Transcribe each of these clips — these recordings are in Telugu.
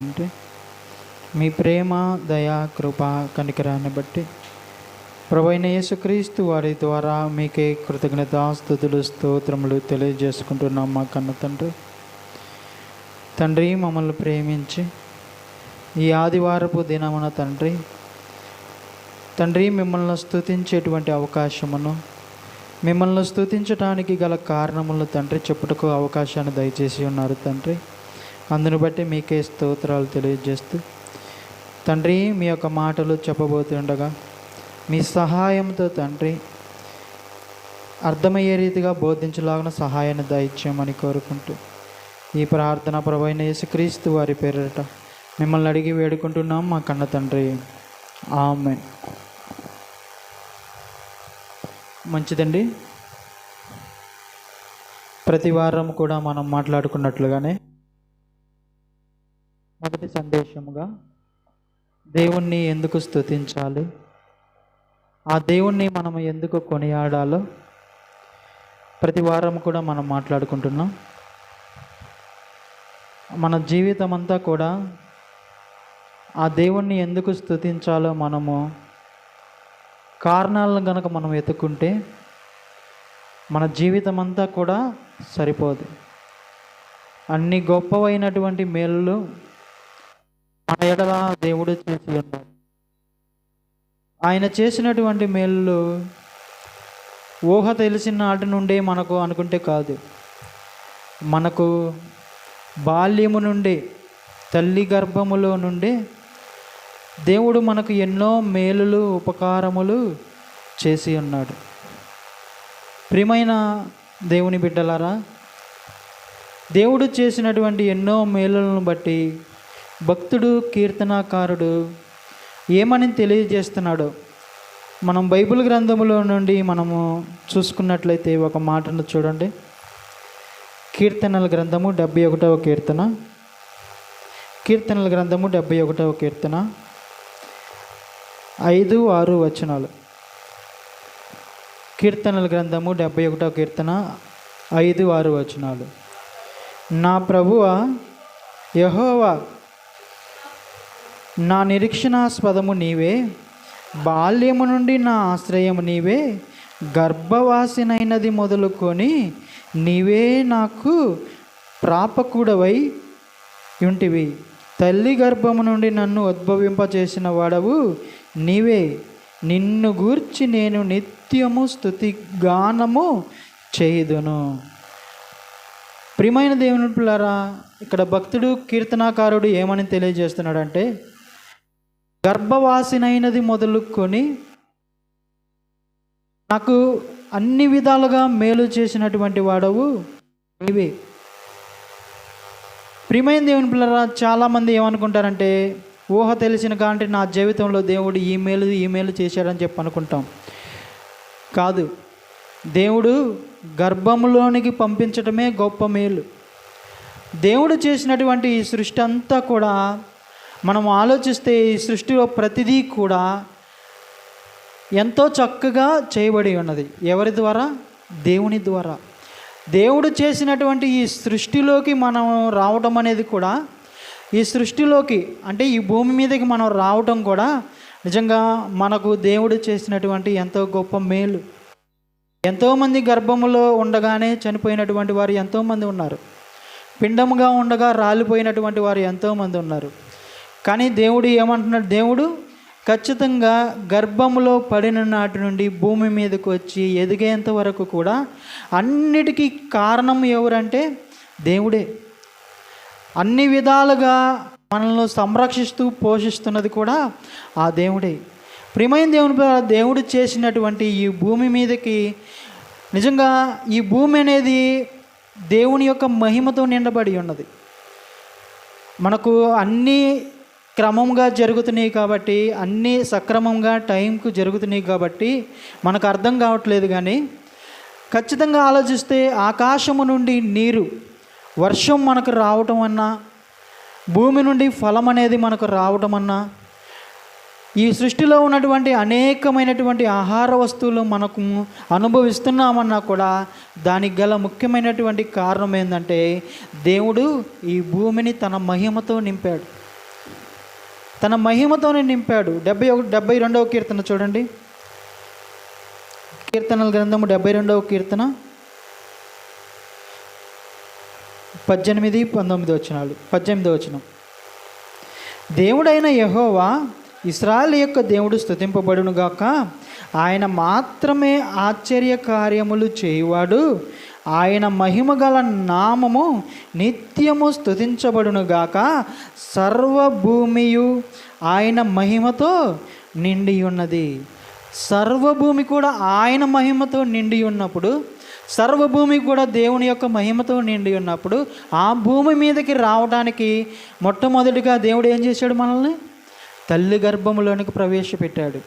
అంటే మీ ప్రేమ దయా కృప కనికరాన్ని బట్టి ప్రభైన యేసుక్రీస్తు వారి ద్వారా మీకే కృతజ్ఞత స్థుతులు స్తోత్రములు తెలియజేసుకుంటున్నాం మా కన్న తండ్రి. తండ్రి మమ్మల్ని ప్రేమించి ఈ ఆదివారపు దినమున తండ్రి తండ్రి మిమ్మల్ని స్తుతించేటువంటి అవకాశమును మిమ్మల్ని స్థుతించడానికి గల కారణములను తండ్రి చెప్పుటకు అవకాశాన్ని దయచేసి ఉన్నారు తండ్రి. అందును బట్టి మీకే స్తోత్రాలు తెలియజేస్తూ తండ్రి మీ యొక్క మాటలు చెప్పబోతుండగా మీ సహాయంతో తండ్రి అర్థమయ్యే రీతిగా బోధించలాగిన సహాయాన్ని దయచేయమని కోరుకుంటూ ఈ ప్రార్థన ప్రభైన యేసుక్రీస్తు వారి పేరిట మిమ్మల్ని అడిగి వేడుకుంటున్నాం మా కన్న తండ్రి. ఆమె మంచిదండి. ప్రతి వారం కూడా మనం మాట్లాడుకున్నట్లుగానే మొదటి సందేశముగా దేవుణ్ణి ఎందుకు స్తుతించాలి? ఆ దేవుణ్ణి మనం ఎందుకు కొనియాడాలో ప్రతి వారం కూడా మనం మాట్లాడుకుంటున్నాం. మన జీవితం అంతా కూడా ఆ దేవుణ్ణి ఎందుకు స్థుతించాలో మనము కారణాలను కనుక మనం వెతుక్కుంటే మన జీవితం అంతా కూడా సరిపోదు. అన్ని గొప్పవైనటువంటి మేళ్ళు మన ఎడల దేవుడు చేసి ఉన్నాడు ఆయన చేసినటువంటి మేలు ఊహ తెలిసిన నాటి నుండే మనకు అనుకుంటే కాదు. మనకు బాల్యము నుండి తల్లి గర్భములో నుండి దేవుడు మనకు ఎన్నో మేలులు ఉపకారములు చేసి ఉన్నాడు. ప్రియమైన దేవుని బిడ్డలారా దేవుడు చేసినటువంటి ఎన్నో మేలులను బట్టి భక్తుడు కీర్తనాకారుడు ఏమని తెలియజేస్తున్నాడో మనం బైబిల్ గ్రంథములో నుండి మనము చూసుకున్నట్లయితే ఒక మాటను చూడండి. కీర్తనల గ్రంథము డెబ్బై ఒకటవ కీర్తన. కీర్తనల గ్రంథము డెబ్బై ఒకటవ కీర్తన. ఐదు ఆరు వచనాలు. కీర్తనల గ్రంథము డెబ్బై ఒకటవ కీర్తన. ఐదు ఆరు వచనాలు. నా ప్రభువ యహోవా నా నిరీక్షణాస్పదము నీవే బాల్యము నుండి నా ఆశ్రయము నీవే గర్భవాసినైనది మొదలుకొని నీవే నాకు ప్రాపకుడవై ఉంటివి తల్లి గర్భము నుండి నన్ను ఉద్భవింపచేసిన వాడవు నీవే. నిన్ను గూర్చి నేను నిత్యము స్థుతి గానము చేయుదును. ప్రియమైన దేవుని పిల్లరా ఇక్కడ భక్తుడు కీర్తనాకారుడు ఏమని తెలియజేస్తున్నాడంటే గర్భవాసినైనది మొదలుకొని నాకు అన్ని విధాలుగా మేలు చేసినటువంటి వాడవు నీవే. ప్రియమైన దేవుని పిల్లరా చాలామంది ఏమనుకుంటారంటే ఊహ తెలిసిన కాంటే నా జీవితంలో దేవుడు ఈ మేలు ఈ మేలు చేశాడని చెప్పి అనుకుంటాం. కాదు దేవుడు గర్భంలోనికి పంపించటమే గొప్ప మేలు. దేవుడు చేసినటువంటి ఈ సృష్టి అంతా కూడా మనం ఆలోచిస్తే ఈ సృష్టిలో ప్రతిదీ కూడా ఎంతో చక్కగా చేయబడి ఉన్నది. ఎవరి ద్వారా? దేవుని ద్వారా. దేవుడు చేసినటువంటి ఈ సృష్టిలోకి మనం రావటం అనేది కూడా ఈ సృష్టిలోకి అంటే ఈ భూమి మీదకి మనం రావటం కూడా నిజంగా మనకు దేవుడు చేసినటువంటి ఎంతో గొప్ప మేలు. ఎంతోమంది గర్భములో ఉండగానే చనిపోయినటువంటి వారు ఎంతోమంది ఉన్నారు. పిండముగా ఉండగా రాలిపోయినటువంటి వారు ఎంతోమంది ఉన్నారు. కానీ దేవుడు ఏమంటున్నాడు? దేవుడు ఖచ్చితంగా గర్భంలో పడిన నాటి నుండి భూమి మీదకు వచ్చి ఎదిగేంత వరకు కూడా అన్నిటికీ కారణం ఎవరంటే దేవుడే. అన్ని విధాలుగా మనల్ని సంరక్షిస్తూ పోషిస్తున్నది కూడా ఆ దేవుడే. ప్రియమైన దేవుని దేవుడు చేసినటువంటి ఈ భూమి మీదకి నిజంగా ఈ భూమి అనేది దేవుని యొక్క మహిమతో నిండబడి ఉన్నది. మనకు అన్నీ క్రమంగా జరుగుతున్నాయి కాబట్టి అన్నీ సక్రమంగా టైంకు జరుగుతున్నాయి కాబట్టి మనకు అర్థం కావట్లేదు కానీ ఖచ్చితంగా ఆలోచిస్తే ఆకాశము నుండి నీరు వర్షం మనకు రావటం అన్నా భూమి నుండి ఫలం అనేది మనకు రావటం అన్నా ఈ సృష్టిలో ఉన్నటువంటి అనేకమైనటువంటి ఆహార వస్తువులు మనకు అనుభవిస్తున్నామన్నా కూడా దానికి గల ముఖ్యమైనటువంటి కారణం ఏంటంటే దేవుడు ఈ భూమిని తన మహిమతో నింపాడు. తన మహిమతోనే నింపాడు. డెబ్బై ఒక డెబ్బై రెండవ కీర్తన చూడండి. కీర్తనల గ్రంథము డెబ్బై రెండవ కీర్తన. పద్దెనిమిది పంతొమ్మిది వచ్చినాడు పద్దెనిమిది వచనం. దేవుడైన యహోవా ఇస్రాయల్ యొక్క దేవుడు స్థుతింపబడునుగాక ఆయన మాత్రమే ఆశ్చర్య కార్యములు చేయువాడు. ఆయన మహిమగల నామము నిత్యము స్థుతించబడునుగాక సర్వభూమియు ఆయన మహిమతో నిండి ఉన్నది సర్వభూమి కూడా ఆయన మహిమతో నిండి ఉన్నప్పుడు సర్వభూమి కూడా దేవుని యొక్క మహిమతో నిండి ఉన్నప్పుడు ఆ భూమి మీదకి రావడానికి మొట్టమొదటిగా దేవుడు ఏం చేశాడు మనల్ని? తల్లి గర్భములోనికి ప్రవేశపెట్టాడు.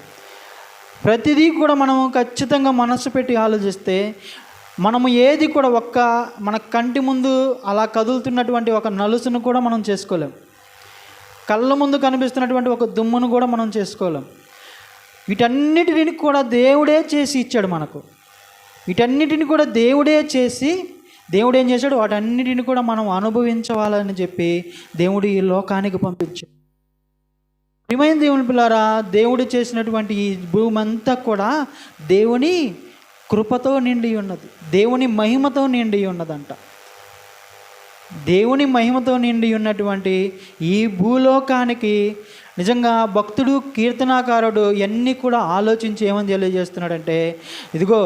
ప్రతిదీ కూడా మనం ఖచ్చితంగా మనసు పెట్టి ఆలోచిస్తే మనము ఏది కూడా ఒక్క మన కంటి ముందు అలా కదులుతున్నటువంటి ఒక నలుసును కూడా మనం చేసుకోలేం. కళ్ళ ముందు కనిపిస్తున్నటువంటి ఒక దుమ్మును కూడా మనం చేసుకోలేం. వీటన్నిటిని కూడా దేవుడే చేసి ఇచ్చాడు మనకు. వీటన్నిటిని కూడా దేవుడే చేసి దేవుడు ఏం చేశాడు? వాటన్నిటిని కూడా మనం అనుభవించవాలని చెప్పి దేవుడు ఈ లోకానికి పంపించాడు. ప్రియమైన దేవుని పిల్లారా దేవుడు చేసినటువంటి ఈ భూమంతా కూడా దేవుని కృపతో నిండి ఉన్నది. దేవుని మహిమతో నిండి ఉన్నదంట. దేవుని మహిమతో నిండి ఉన్నటువంటి ఈ భూలోకానికి నిజంగా భక్తుడు కీర్తనాకారుడు ఇవన్నీ కూడా ఆలోచించి ఏమని తెలియజేస్తున్నాడంటే ఇదిగో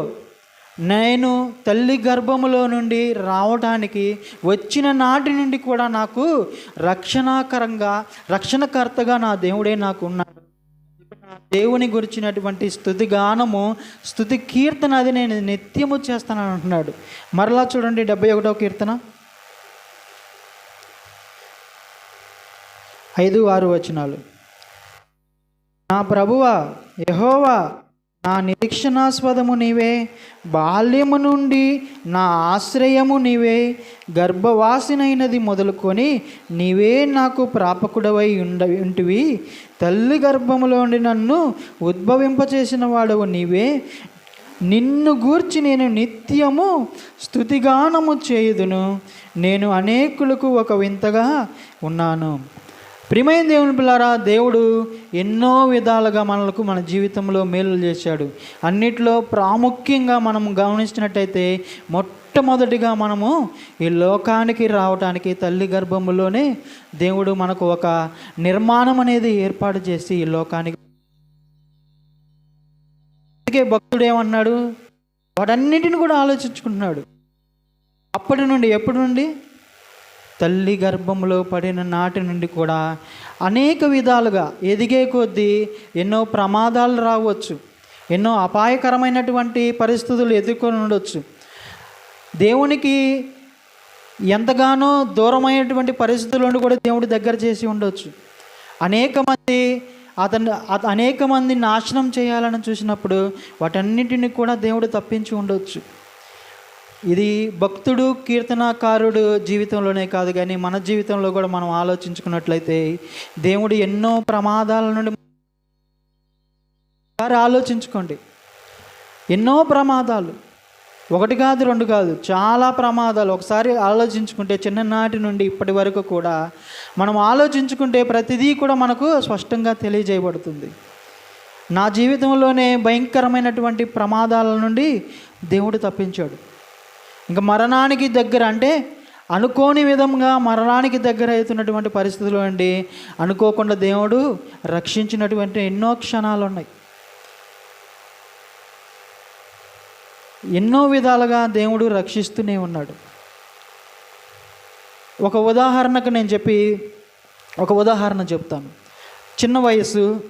నేను తల్లి గర్భములో నుండి రావడానికి వచ్చిన నాటి నుండి కూడా నాకు రక్షణాకరంగా రక్షణకర్తగా నా దేవుడే నాకు ఉన్నాడు. దేవుని గురించినటువంటి స్థుతి గానము స్థుతి కీర్తన అది నేను నిత్యము చేస్తానని అంటున్నాడు. మరలా చూడండి డెబ్బై ఒకటో కీర్తన. ఐదు ఆరు వచనాలు. నా ప్రభువా యహోవా నా నిరీక్షణాస్పదము నీవే బాల్యము నుండి నా ఆశ్రయము నీవే గర్భవాసినైనది మొదలుకొని నీవే నాకు ప్రాపకుడవై ఉండ ఉంటివి. తల్లి గర్భములోని నన్ను ఉద్భవింపచేసిన వాడవు నీవే. నిన్ను గూర్చి నేను నిత్యము స్థుతిగానము చేయుదును. నేను అనేకులకు ఒక వింతగా ఉన్నాను. ప్రియమైన దేవుని పిల్లారా దేవుడు ఎన్నో విధాలుగా మనలకు మన జీవితంలో మేలు చేశాడు. అన్నిట్లో ప్రాముఖ్యంగా మనం గమనించినట్టయితే మొట్టమొదటిగా మనము ఈ లోకానికి రావటానికి తల్లి గర్భంలోనే దేవుడు మనకు ఒక నిర్మాణం అనేది ఏర్పాటు చేసి ఈ లోకానికి అందుకే భక్తుడు ఏమన్నాడు? వాటన్నిటిని కూడా ఆలోచించుకుంటున్నాడు. అప్పటి నుండి ఎప్పటి నుండి? తల్లి గర్భంలో పడిన నాటి నుండి కూడా అనేక విధాలుగా ఎదిగే కొద్దీ ఎన్నో ప్రమాదాలు రావచ్చు ఎన్నో అపాయకరమైనటువంటి పరిస్థితులు ఎదుర్కొని ఉండొచ్చు. దేవునికి ఎంతగానో దూరమైనటువంటి పరిస్థితులను కూడా దేవుడి దగ్గర చేసి ఉండొచ్చు. అనేక మంది అతను అత- అనేక మంది నాశనం చేయాలని చూసినప్పుడు వాటన్నిటిని కూడా దేవుడు తప్పించి ఉండొచ్చు. ఇది భక్తుడు కీర్తనాకారుడు జీవితంలోనే కాదు కానీ మన జీవితంలో కూడా మనం ఆలోచించుకున్నట్లయితే దేవుడు ఎన్నో ప్రమాదాల నుండి ఒకసారి ఆలోచించుకోండి. ఎన్నో ప్రమాదాలు. ఒకటి కాదు రెండు కాదు చాలా ప్రమాదాలు. ఒకసారి ఆలోచించుకుంటే చిన్ననాటి నుండి ఇప్పటి వరకు కూడా మనం ఆలోచించుకుంటే ప్రతిదీ కూడా మనకు స్పష్టంగా తెలియజేయబడుతుంది. నా జీవితంలోనే భయంకరమైనటువంటి ప్రమాదాల నుండి దేవుడు తప్పించాడు. ఇంకా మరణానికి దగ్గర అంటే అనుకోని విధంగా మరణానికి దగ్గర అవుతున్నటువంటి పరిస్థితులు అండి. అనుకోకుండా దేవుడు రక్షించినటువంటి ఎన్నో క్షణాలు ఉన్నాయి ఎన్నో విధాలుగా దేవుడు రక్షిస్తూనే ఉన్నాడు. ఒక ఉదాహరణకు నేను చెప్పి ఒక ఉదాహరణ చెప్తాను. చిన్న వయసు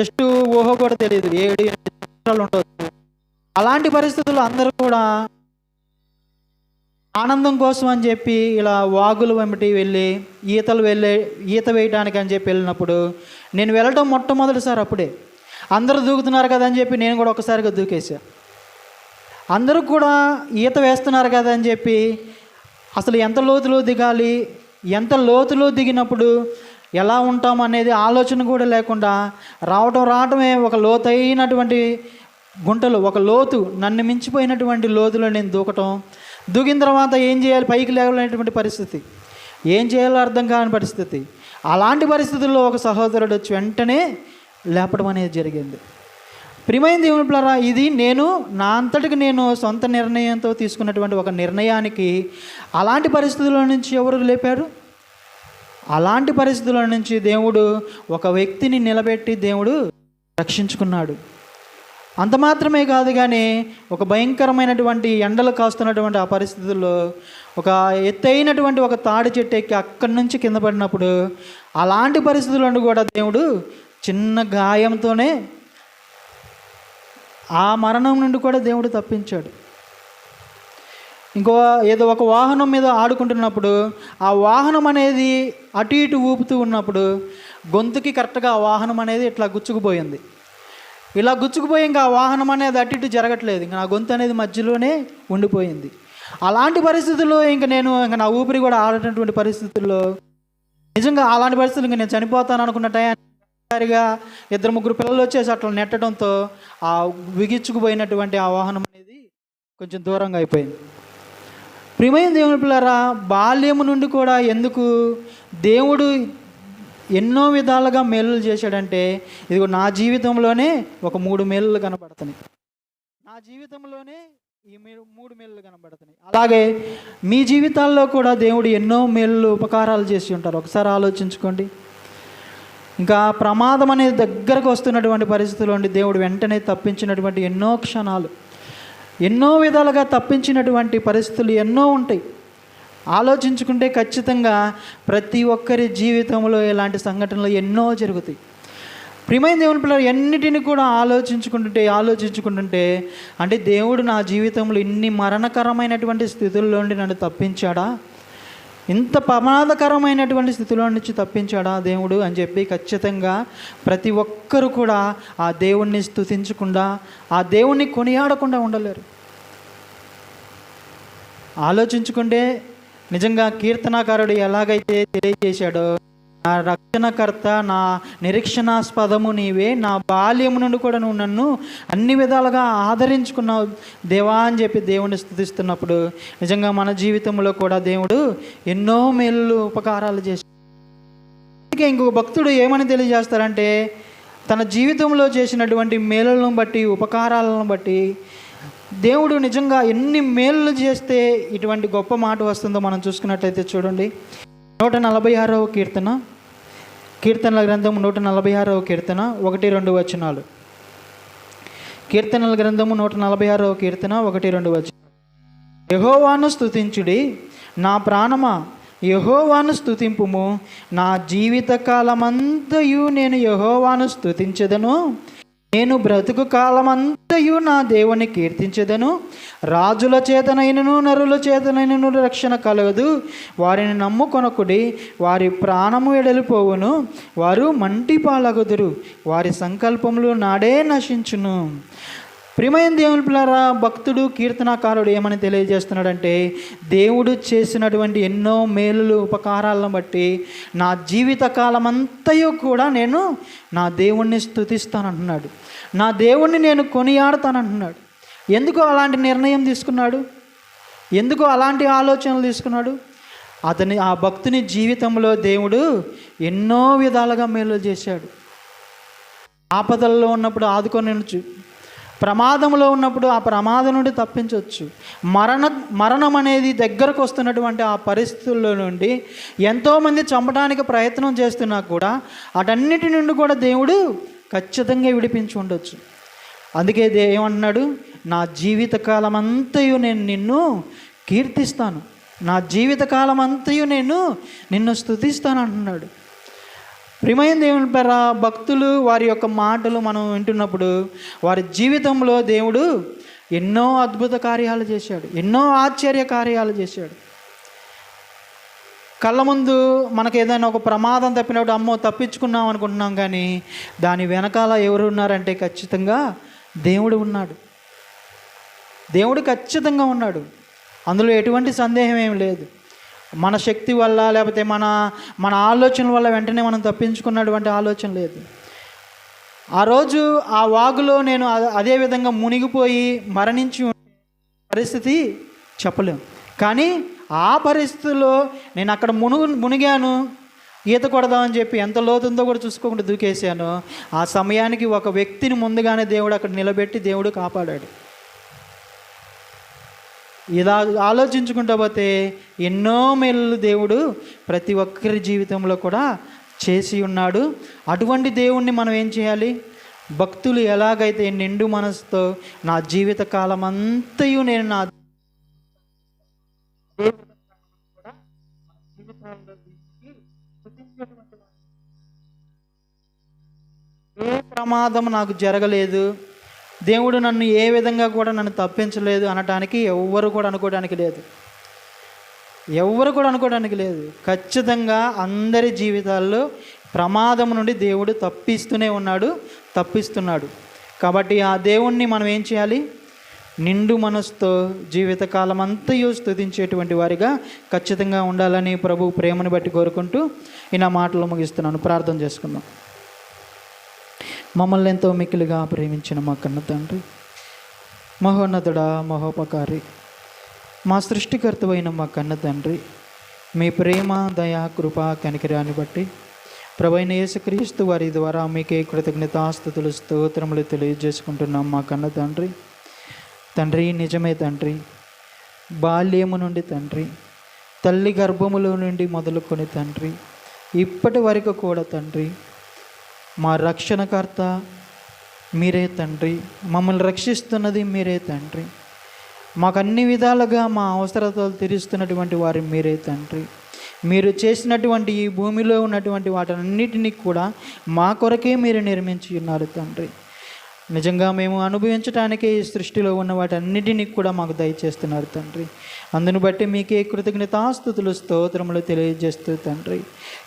జస్ట్ ఊహ కూడా తెలియదు. ఏడు ఎనిమిది సంవత్సరాలు ఉండవచ్చు అలాంటి పరిస్థితుల్లో అందరూ కూడా ఆనందం కోసం అని చెప్పి ఇలా వాగులు వెంబటి వెళ్ళి ఈతలు వెళ్ళే ఈత వేయడానికి అని చెప్పి వెళ్ళినప్పుడు నేను వెళ్ళటం మొట్టమొదటిసారి అప్పుడే. అందరూ దూకుతున్నారు కదా అని చెప్పి నేను కూడా ఒకసారిగా దూకేసా అందరూ కూడా ఈత వేస్తున్నారు కదా అని చెప్పి అసలు ఎంత లోతులో దిగాలి ఎంత లోతులో దిగినప్పుడు ఎలా ఉంటాం అనేది ఆలోచన కూడా లేకుండా రావటం రావటమే ఒక లోతైనటువంటి గుంటలు ఒక లోతు నన్ను మించిపోయినటువంటి లోతులో నేను దూకటం దూగిన తర్వాత ఏం చేయాలి? పైకి లేవలేనటువంటి పరిస్థితి. ఏం చేయాలో అర్థం కాని పరిస్థితి. అలాంటి పరిస్థితుల్లో ఒక సహోదరుడు వచ్చి వెంటనే లేపడం అనేది జరిగింది. ప్రియమైన దేవుని పిల్లరా ఇది నేను నా అంతటికి నేను సొంత నిర్ణయంతో తీసుకున్నటువంటి ఒక నిర్ణయానికి అలాంటి పరిస్థితుల నుంచి ఎవరు లేపారు? అలాంటి పరిస్థితుల నుంచి దేవుడు ఒక వ్యక్తిని నిలబెట్టి దేవుడు రక్షించుకున్నాడు. అంత మాత్రమే కాదు కానీ ఒక భయంకరమైనటువంటి ఎండలు కాస్తున్నటువంటి ఆ పరిస్థితుల్లో ఒక ఎత్తైనటువంటి ఒక తాడి చెట్టు ఎక్కి అక్కడి నుంచి కింద పడినప్పుడు అలాంటి పరిస్థితులను కూడా దేవుడు చిన్న గాయంతోనే ఆ మరణం నుండి కూడా దేవుడు తప్పించాడు. ఇంకో ఏదో ఒక వాహనం మీద ఆడుకుంటున్నప్పుడు ఆ వాహనం అనేది అటు ఇటు ఊపుతూ ఉన్నప్పుడు గొంతుకి కరెక్ట్గా ఆ వాహనం అనేది ఇట్లా గుచ్చుకుపోయింది. ఇలా గుచ్చుకుపోయి ఇంకా వాహనం అనేది అటు ఇటు జరగట్లేదు. ఇంకా నా గొంతు అనేది మధ్యలోనే ఉండిపోయింది. అలాంటి పరిస్థితుల్లో ఇంకా నేను ఇంకా నా ఊపిరి కూడా ఆడేటటువంటి పరిస్థితుల్లో నిజంగా అలాంటి పరిస్థితులు ఇంకా నేను చనిపోతాను అనుకున్న టైంగా ఇద్దరు ముగ్గురు పిల్లలు వచ్చేసి అట్లా నెట్టడంతో ఆ బిగించుకుపోయినటువంటి ఆ వాహనం అనేది కొంచెం దూరంగా అయిపోయింది. ప్రియమైన దేవుని పిల్లరా బాల్యము నుండి కూడా ఎందుకు దేవుడు ఎన్నో విధాలుగా మేలులు చేశాడంటే ఇదిగో నా జీవితంలోనే ఒక మూడు మేలులు కనబడుతున్నాయి. నా జీవితంలోనే ఈ మే మూడు మేలులు కనబడుతున్నాయి. అలాగే మీ జీవితాల్లో కూడా దేవుడు ఎన్నో మేలు ఉపకారాలు చేసి ఉంటారు. ఒకసారి ఆలోచించుకోండి. ఇంకా ప్రమాదం అనేది దగ్గరకు వస్తున్నటువంటి పరిస్థితుల్లో ఉండి దేవుడు వెంటనే తప్పించినటువంటి ఎన్నో క్షణాలు. ఎన్నో విధాలుగా తప్పించినటువంటి పరిస్థితులు ఎన్నో ఉంటాయి. ఆలోచించుకుంటే ఖచ్చితంగా ప్రతి ఒక్కరి జీవితంలో ఇలాంటి సంఘటనలు ఎన్నో జరుగుతాయి. ప్రియమైన దేవుని పిల్లలు ఎన్నిటిని కూడా ఆలోచించుకుంటుంటే ఆలోచించుకుంటుంటే అంటే దేవుడు నా జీవితంలో ఇన్ని మరణకరమైనటువంటి స్థితుల్లో నుండి నన్ను తప్పించాడా? ఇంత ప్రమాదకరమైనటువంటి స్థితిలో నుంచి తప్పించాడా దేవుడు అని చెప్పి ఖచ్చితంగా ప్రతి ఒక్కరు కూడా ఆ దేవుణ్ణి స్తుతించకుండా ఆ దేవుణ్ణి కొనియాడకుండా ఉండలేరు. ఆలోచించుకుంటే నిజంగా కీర్తనాకారుడు ఎలాగైతే తెలియజేశాడో నా రక్షణకర్త నా నిరీక్షణాస్పదము నీవే నా బాల్యము నుండి కూడా నువ్వు నన్ను అన్ని విధాలుగా ఆదరించుకున్నావు. దేవా అని చెప్పి దేవుని స్థుతిస్తున్నప్పుడు నిజంగా మన జీవితంలో కూడా దేవుడు ఎన్నో మేలు ఉపకారాలు చేశాడు. అందుకే ఇంకొక భక్తుడు ఏమని తెలియజేస్తారంటే తన జీవితంలో చేసినటువంటి మేలులను బట్టి ఉపకారాలను బట్టి దేవుడు నిజంగా ఎన్ని మేలు చేస్తే ఇటువంటి గొప్ప మాట వస్తుందో మనం చూసుకున్నట్లయితే చూడండి. నూట నలభై ఆరవ కీర్తన. కీర్తనల గ్రంథము నూట నలభై ఆరవ కీర్తన ఒకటి రెండు వచనాలు. కీర్తనల గ్రంథము నూట నలభై ఆరవ కీర్తన ఒకటి రెండు వచనాలు. యహోవాను స్తుతించుడి నా ప్రాణమా? యహోవాను స్తుతింపుము. నా జీవిత కాలమంతయు నేను యహోవాను స్థుతించదను నేను బ్రతుకు కాలమంతయు నా దేవుని కీర్తించదను. రాజుల చేతనైనను నరుల చేతనైనను రక్షణ కలగదు. వారిని నమ్ముకొనకుడి వారి ప్రాణము ఎడలిపోవును. వారు మంటి పాలగుదురు వారి సంకల్పములు నాడే నశించును. ప్రియమైన దేవుని పిల్లరా భక్తుడు కీర్తనాకారుడు ఏమని తెలియజేస్తున్నాడంటే దేవుడు చేసినటువంటి ఎన్నో మేలులు ఉపకారాలను బట్టి నా జీవిత అంతయు కూడా నేను నా దేవుణ్ణి స్థుతిస్తానంటున్నాడు నా దేవుణ్ణి నేను కొనియాడతానంటున్నాడు. ఎందుకు అలాంటి నిర్ణయం తీసుకున్నాడు? ఎందుకు అలాంటి ఆలోచనలు తీసుకున్నాడు? అతని ఆ భక్తుని జీవితంలో దేవుడు ఎన్నో విధాలుగా మేలు చేశాడు. ఆపదల్లో ఉన్నప్పుడు ఆదుకొని ప్రమాదంలో ఉన్నప్పుడు ఆ ప్రమాదం నుండి తప్పించవచ్చు. మరణ మరణం అనేది దగ్గరకు వస్తున్నటువంటి ఆ పరిస్థితుల్లో నుండి ఎంతోమంది చంపడానికి ప్రయత్నం చేస్తున్నా కూడా అటన్నిటి నుండి కూడా దేవుడు ఖచ్చితంగా విడిపించి ఉండొచ్చు. అందుకే దే నా జీవితకాలం అంతయు నేను నిన్ను కీర్తిస్తాను. నా జీవితకాలం అంతయు నేను నిన్ను స్తుతిస్తాను అంటున్నాడు. ప్రియమైన దేవుని పేర భక్తులు వారి యొక్క మాటలు మనం వింటున్నప్పుడు వారి జీవితంలో దేవుడు ఎన్నో అద్భుత కార్యాలు చేశాడు ఎన్నో ఆశ్చర్య కార్యాలు చేశాడు. కళ్ళ ముందు మనకు ఏదైనా ఒక ప్రమాదం తప్పినప్పుడు అమ్మో తప్పించుకున్నాం అనుకుంటున్నాం కానీ దాని వెనకాల ఎవరు ఉన్నారంటే ఖచ్చితంగా దేవుడు ఉన్నాడు. దేవుడు ఖచ్చితంగా ఉన్నాడు. అందులో ఎటువంటి సందేహం ఏం లేదు. మన శక్తి వల్ల లేకపోతే మన మన ఆలోచన వల్ల వెంటనే మనం తప్పించుకున్నటువంటి ఆలోచన లేదు. ఆ రోజు ఆ వాగులో నేను అదే విధంగా మునిగిపోయి మరణించి ఉండే పరిస్థితి చెప్పలేం. కానీ ఆ పరిస్థితుల్లో నేను అక్కడ మునుగు మునిగాను. ఈత కొడదామని చెప్పి ఎంత లోతుందో కూడా చూసుకోకుండా దూకేశాను. ఆ సమయానికి ఒక వ్యక్తిని ముందుగానే దేవుడు అక్కడ నిలబెట్టి దేవుడు కాపాడాడు. ఇలా ఆలోచించుకుంటా పోతే ఎన్నో మేలు దేవుడు ప్రతి ఒక్కరి జీవితంలో కూడా చేసి ఉన్నాడు. అటువంటి దేవుణ్ణి మనం ఏం చేయాలి? భక్తులు ఎలాగైతే నిండు మనసుతో నా జీవిత కాలం అంతయు నేను నా ఏ ప్రమాదం నాకు జరగలేదు. దేవుడు నన్ను ఏ విధంగా కూడా నన్ను తప్పించలేదు అనటానికి ఎవ్వరు కూడా అనుకోవడానికి లేదు. ఎవ్వరు కూడా అనుకోవడానికి లేదు. ఖచ్చితంగా అందరి జీవితాల్లో ప్రమాదం నుండి దేవుడు తప్పిస్తూనే ఉన్నాడు తప్పిస్తున్నాడు. కాబట్టి ఆ దేవుణ్ణి మనం ఏం చేయాలి? నిండు మనసుతో జీవితకాలం అంతయు స్థుతించేటువంటి వారిగా ఖచ్చితంగా ఉండాలని ప్రభు ప్రేమను బట్టి కోరుకుంటూ ఈ నా మాటలు ముగిస్తున్నాను. ప్రార్థన చేసుకుందాం. మమ్మల్ని ఎంతో మిక్కిలిగా ప్రేమించిన మా కన్న తండ్రి మహోన్నతుడా మహోపకారి మా సృష్టికర్తవైన మా కన్న తండ్రి మీ ప్రేమ దయ కృప కనికిరాన్ని బట్టి ప్రభైన యేసుక్రీస్తు వారి ద్వారా మీకే కృతజ్ఞతాస్థుతులు స్తోత్రములు తెలియజేసుకుంటున్నాం మా కన్న తండ్రి. తండ్రి నిజమే తండ్రి. బాల్యము నుండి తండ్రి తల్లి గర్భములో నుండి మొదలుకొని తండ్రి ఇప్పటి వరకు కూడా తండ్రి మా రక్షణకర్త మీరే తండ్రి. మమ్మల్ని రక్షిస్తున్నది మీరే తండ్రి. మాకు అన్ని విధాలుగా మా అవసరతలు తీరుస్తున్నటువంటి వారు మీరే తండ్రి. మీరు చేసినటువంటి ఈ భూమిలో ఉన్నటువంటి వాటన్నిటినీ కూడా మా కొరకే మీరు నిర్మించి ఉన్నారు తండ్రి. నిజంగా మేము అనుభవించడానికే ఈ సృష్టిలో ఉన్న వాటన్నిటినీ కూడా మాకు దయచేస్తున్నారు తండ్రి. అందును బట్టి మీకే కృతజ్ఞతాస్థుతులు స్తోత్రములు తెలియజేస్తూ తండ్రి.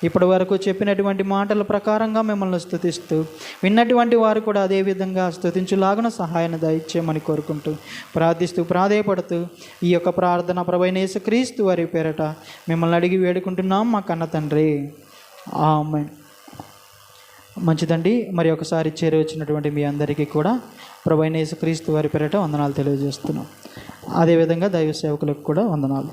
ఇప్పటి వరకు చెప్పినటువంటి మాటల ప్రకారంగా మిమ్మల్ని స్థుతిస్తూ విన్నటువంటి వారు కూడా అదే విధంగా సహాయన సహాయాన్ని దయచేయమని కోరుకుంటూ ప్రార్థిస్తూ ప్రాధేయపడుతూ ఈ యొక్క ప్రార్థన ప్రభైన క్రీస్తు వారి పేరట మిమ్మల్ని అడిగి వేడుకుంటున్నాం మా కన్న తండ్రి. ఆమె మంచిదండి. మరి ఒకసారి చేరి వచ్చినటువంటి మీ అందరికీ కూడా ప్రభైన క్రీస్తు వారి పేరిట వందనాలు తెలియజేస్తున్నాం. అదేవిధంగా దైవ సేవకులకు కూడా వందనాలు.